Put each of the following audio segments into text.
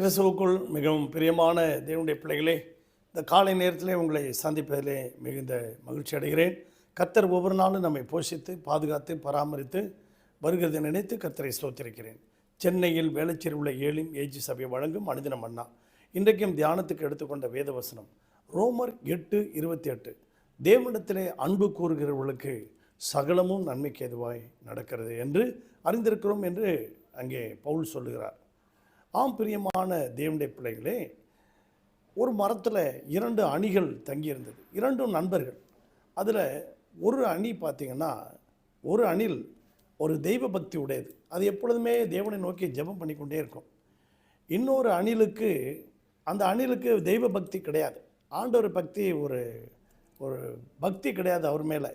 கிறிஸ்துவுக்குள் மிகவும் பிரியமான தேவனுடைய பிள்ளைகளே இந்த காலை நேரத்திலே உங்களை சந்திப்பதிலே மிகுந்த மகிழ்ச்சி அடைகிறேன். கர்த்தர் ஒவ்வொரு நாளும் நம்மை போஷித்து பாதுகாத்து பராமரித்து வருகிறதை நினைத்து கர்த்தரை ஸ்தோத்திருக்கிறேன். சென்னையில் வேளச்சேரி உள்ள ஏழும் ஏஜி சபை வழங்கும் மனிதனம் அண்ணா. இன்றைக்கும் தியானத்துக்கு எடுத்துக்கொண்ட வேதவசனம் ரோமர் எட்டு இருபத்தி எட்டு தேவனிடத்திலே அன்பு கூறுகிறவர்களுக்கு சகலமும் நன்மைக்கு எதுவாய் நடக்கிறது என்று அறிந்திருக்கிறோம் என்று அங்கே பவுல் சொல்லுகிறார். ஆம் பிரியமான தேவனுடைய பிள்ளைகளே ஒரு மரத்தில் இரண்டு அணிகள் தங்கியிருந்தது. இரண்டும் நண்பர்கள். அதில் ஒரு அணி பார்த்திங்கன்னா ஒரு அணில் ஒரு தெய்வ பக்தி உடையது. அது எப்பொழுதுமே தேவனை நோக்கி ஜெபம் பண்ணிக்கொண்டே இருக்கும். இன்னொரு அணிலுக்கு அந்த அணிலுக்கு தெய்வ பக்தி கிடையாது. ஆண்டவர் பக்தி ஒரு ஒரு பக்தி கிடையாது அவர் மேலே.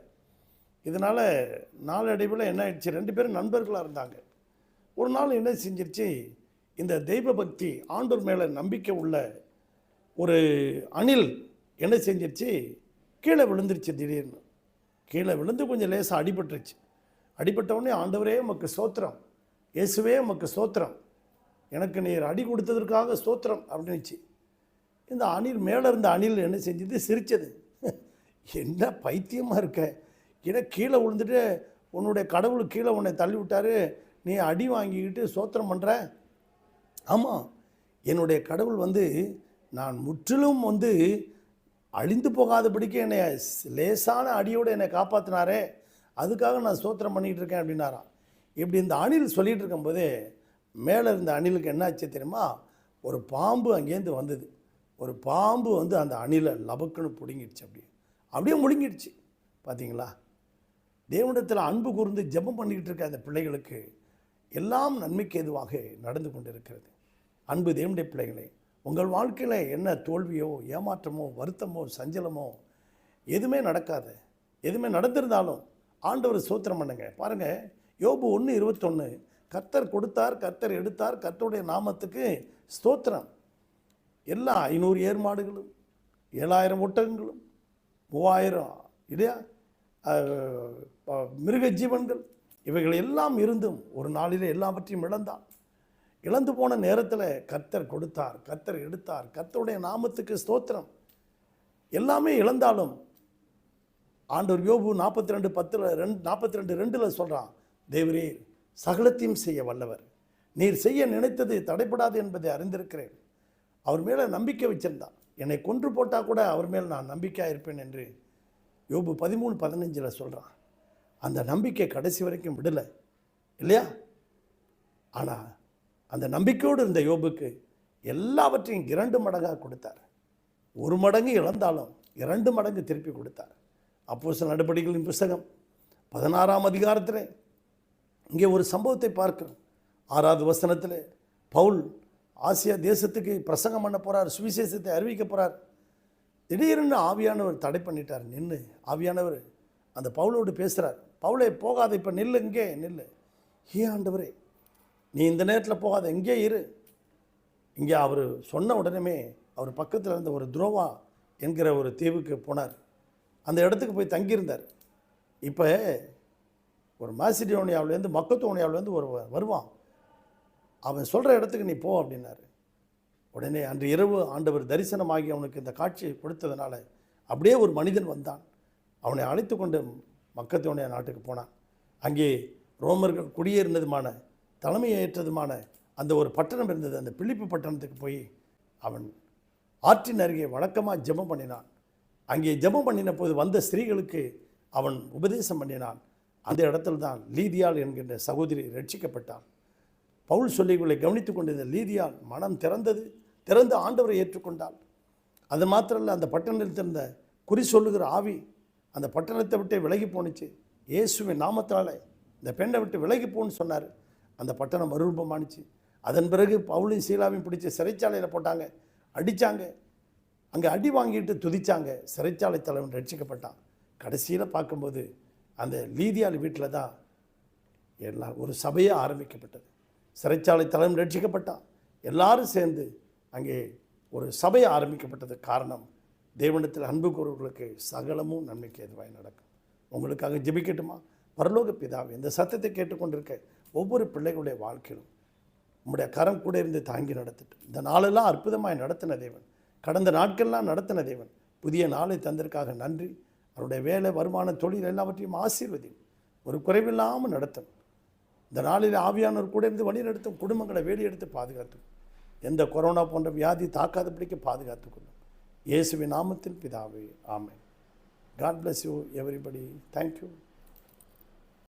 இதனால் நாளடைவில் என்ன ஆயிடுச்சு? ரெண்டு பேரும் நண்பர்களாக இருந்தாங்க. ஒரு நாள் என்ன செஞ்சிருச்சு? இந்த தெய்வ பக்தி ஆண்டோர் மேலே நம்பிக்கை உள்ள ஒரு அணில் என்ன செஞ்சிருச்சு? கீழே விழுந்துருச்சு திடீர்னு. கீழே விழுந்து கொஞ்சம் லேசாக அடிபட்டுருச்சு. அடிபட்டவுடனே ஆண்டவரே உமக்கு சோத்திரம் இயேசுவே உமக்கு சோத்திரம் எனக்கு நீர் அடி கொடுத்ததற்காக சோத்திரம் அப்படின்னுச்சு. இந்த அணில் மேலே இருந்த அணில் என்ன செஞ்சது? சிரித்தது என்ன பைத்தியமாக இருக்க? ஏன்னா கீழே விழுந்துட்டு உன்னுடைய கடவுள் கீழே உன்னை தள்ளி விட்டாரு நீ அடி வாங்கிக்கிட்டு சோத்திரம் பண்ணுற ஆமாம் என்னுடைய கடவுள் வந்து நான் முற்றிலும் வந்து அழிந்து போகாதபடிக்கு என்னை லேசான அடியோடு என்னை காப்பாற்றினாரே அதுக்காக நான் ஸ்தோத்திரம் பண்ணிகிட்டு இருக்கேன் அப்படின்னாராம். இப்படி இந்த அணில் சொல்லிகிட்டு இருக்கும்போதே மேலே இருந்த அணிலுக்கு என்னாச்சு தெரியுமா? ஒரு பாம்பு அங்கேருந்து வந்தது. ஒரு பாம்பு வந்து அந்த அணிலை லபக்குன்னு பிடுங்கிடுச்சு அப்படியே. அப்படியே முடிங்கிடுச்சு பார்த்தீங்களா தேவனிடத்தில் அன்பு கூர்ந்து ஜெபம் பண்ணிக்கிட்டு இருக்க அந்த பிள்ளைகளுக்கு எல்லாம் நன்மைக்கு எதுவாக நடந்து கொண்டிருக்கிறது. அன்பு தேவனுடைய பிள்ளைகளே உங்கள் வாழ்க்கையில் என்ன தோல்வியோ ஏமாற்றமோ வருத்தமோ சஞ்சலமோ எதுவுமே நடக்காது. எதுவுமே நடந்திருந்தாலும் ஆண்டவர் சோத்திரம் பண்ணுங்க. பாருங்கள் யோபு ஒன்று இருபத்தொன்று கர்த்தர் கொடுத்தார் கர்த்தர் எடுத்தார் கர்த்தருடைய நாமத்துக்கு ஸ்தோத்திரம். எல்லா ஐநூறு ஏர்மாடுகளும் ஏழாயிரம் ஒட்டகங்களும் மூவாயிரம் இல்லையா? ப- மிருக ஜீவன்கள் இவைகள் எல்லாம் இருந்தும் ஒரு நாளிலே எல்லாவற்றையும் இழந்தான் இழந்து போன நேரத்தில் கர்த்தர் கொடுத்தார் கர்த்தர் எடுத்தார் கர்த்தருடைய நாமத்துக்கு ஸ்தோத்திரம். எல்லாமே இழந்தாலும் ஆண்டவர் யோபு நாற்பத்தி ரெண்டு பத்தில் ரெண்டு நாற்பத்தி ரெண்டு ரெண்டில் சொல்கிறான் தேவரே சகலத்தையும் செய்ய வல்லவர். நீர் செய்ய நினைத்தது தடைப்படாது என்பதை அறிந்திருக்கிறேன். அவர் மேலே நம்பிக்கை வச்சிருந்தான். என்னை கொன்று போட்டால் கூட அவர் மேல் நான் நம்பிக்கையாக இருப்பேன் என்று யோபு பதிமூணு பதினஞ்சில் சொல்கிறான் அந்த நம்பிக்கை கடைசி வரைக்கும் விடலை இல்லையா? ஆனால் அந்த நம்பிக்கையோடு இருந்த யோபுக்கு எல்லாவற்றையும் இரண்டு மடங்காக கொடுத்தார். ஒரு மடங்கு இழந்தாலும் இரண்டு மடங்கு திருப்பி கொடுத்தார். அப்போ சில நடவடிக்கைகளின் புஸ்தகம் பதினாறாம் அதிகாரத்தில் இங்கே ஒரு சம்பவத்தை பார்க்கிறோம். ஆறாவது வசனத்தில் பவுல் ஆசியா தேசத்துக்கு பிரசங்கம் பண்ண போகிறார் சுவிசேஷத்தை அறிவிக்க போகிறார் திடீர்னு ஆவியானவர் தடை பண்ணிட்டார். நின்று ஆவியானவர் அந்த பவுலோடு பேசுகிறார் பவுலே போகாத இப்போ நில்லு இங்கே நில்லு. ஏ ஆண்டவரே நீ இந்த நேரத்தில் போகாத இங்கே இரு. இங்கே அவர் சொன்ன உடனே அவர் பக்கத்தில் இருந்த ஒரு துரோவா என்கிற ஒரு தீவுக்கு போனார். அந்த இடத்துக்கு போய் தங்கியிருந்தார். இப்போ ஒரு மாசிடோனியாவிலேருந்து மக்கத்தோனியாவிலேருந்து ஒரு வருவான். அவன் சொல்கிற இடத்துக்கு நீ போ அப்படின்னாரு. உடனே அன்று இரவு ஆண்டவர் தரிசனமாகி அவனுக்கு இந்த காட்சியை கொடுத்ததுனால அப்படியே ஒரு மனிதன் வந்தான். அவனை அழைத்து கொண்டு மக்கத்தோனியா நாட்டுக்கு போனான். அங்கே ரோமர்கள் குடியேறினதுமான தலைமையேற்றதுமான அந்த ஒரு பட்டணம் இருந்தது. அந்த பிலிப்பு பட்டணத்துக்கு போய் அவன் ஆற்றின் அருகே வழக்கமாக ஜெபம் பண்ணினான். அங்கே ஜெபம் பண்ணின போது வந்த ஸ்திரீகளுக்கு அவன் உபதேசம் பண்ணினான். அந்த இடத்துல தான் லீதியால் என்கின்ற சகோதரி ரட்சிக்கப்பட்டான். பவுல் சொல்லிகளை கவனித்து கொண்டிருந்த லீதியால் மனம் திறந்தது திறந்து ஆண்டவரை ஏற்றுக்கொண்டாள். அது மாத்திரமல்ல அந்த பட்டணத்தில் இருந்த குறி சொல்லுகிற ஆவி அந்த பட்டணத்தை விட்டு விலகி போணுச்சு. இயேசுவின் நாமத்தால் இந்த பெண்ணை விட்டு விலகி போன்னு சொன்னார். அந்த பட்டணம் மறுரூபமானுச்சு. அதன் பிறகு பவுலையும் சீலாவையும் பிடிச்சி சிறைச்சாலையில் போட்டாங்க. அடித்தாங்க அங்கே அடி வாங்கிட்டு துதிச்சாங்க. சிறைச்சாலை தலைவன் ரட்சிக்கப்பட்டான். கடைசியில் பார்க்கும்போது அந்த லீதியாள் வீட்டில் தான் எல்லாம் ஒரு சபையே ஆரம்பிக்கப்பட்டது. சிறைச்சாலை தலைவன் ரட்சிக்கப்பட்டான். எல்லாரும் சேர்ந்து அங்கே ஒரு சபை ஆரம்பிக்கப்பட்டது காரணம். தேவனத்தில் அன்பு கூறுவர்களுக்கு சகலமும் நன்மைக்கு எதுவாய் நடக்கும். உங்களுக்காக ஜெபிக்கட்டுமா? பரலோக பிதாவை இந்த சத்தத்தை கேட்டுக்கொண்டிருக்க ஒவ்வொரு பிள்ளைகளுடைய வாழ்க்கையிலும் உங்களுடைய கரம் கூட இருந்து தாங்கி நடத்திட்டு இந்த நாளெல்லாம் அற்புதமாய் நடத்தின தேவன் கடந்த நாட்கள்லாம் நடத்தின தேவன் புதிய நாளை தந்திருக்காக நன்றி. அவருடைய வேலை வருமான தொழில் எல்லாவற்றையும் ஆசீர்வதியும். ஒரு குறைவில்லாமல் நடத்தும். இந்த நாளில் ஆவியானவர் கூட இருந்து வழி நடத்தும் குடும்பங்களை வேலி எடுத்து பாதுகாத்துக்கும் எந்த கொரோனா போன்ற வியாதி தாக்காதபடிக்கு பாதுகாத்துக்கொள்ளும் இயேசுவின் நாமத்தில் பிதாவே ஆமென். God bless you everybody thank you